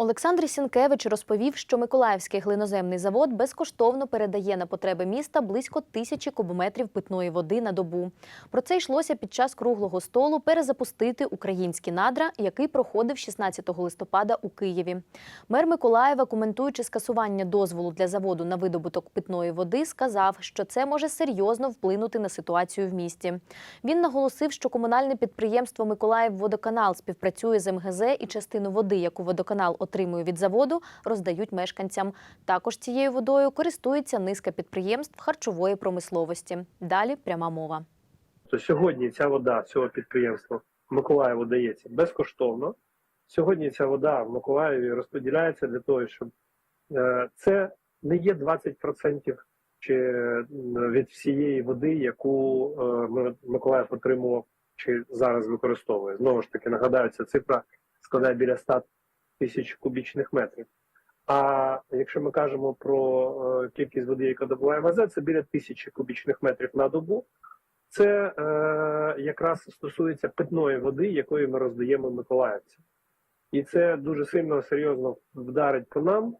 Олександр Сінкевич розповів, що Миколаївський глиноземний завод безкоштовно передає на потреби міста близько тисячі кубометрів питної води на добу. Про це йшлося під час круглого столу перезапустити українські надра, який проходив 16 листопада у Києві. Мер Миколаєва, коментуючи скасування дозволу для заводу на видобуток питної води, сказав, що це може серйозно вплинути на ситуацію в місті. Він наголосив, що комунальне підприємство Миколаївводоканал співпрацює з МГЗ і частину води, яку водоканал отримує від заводу, роздають мешканцям. Також цією водою користується низка підприємств харчової промисловості. Далі пряма мова. То сьогодні ця вода цього підприємства Миколаєву дається безкоштовно. Сьогодні ця вода в Миколаєві розподіляється для того, щоб е, це не є 20% чи е, від всієї води, яку е, Миколаїв отримував чи зараз використовує. Знову ж таки, нагадаю, ця цифра складає біля 100 тисяч кубічних метрів. А якщо ми кажемо про е, кількість води, яка добуває МЗ, це біля тисячі кубічних метрів на добу. Це е, якраз стосується питної води, якою ми роздаємо миколаївцям. І це дуже сильно серйозно вдарить по нам,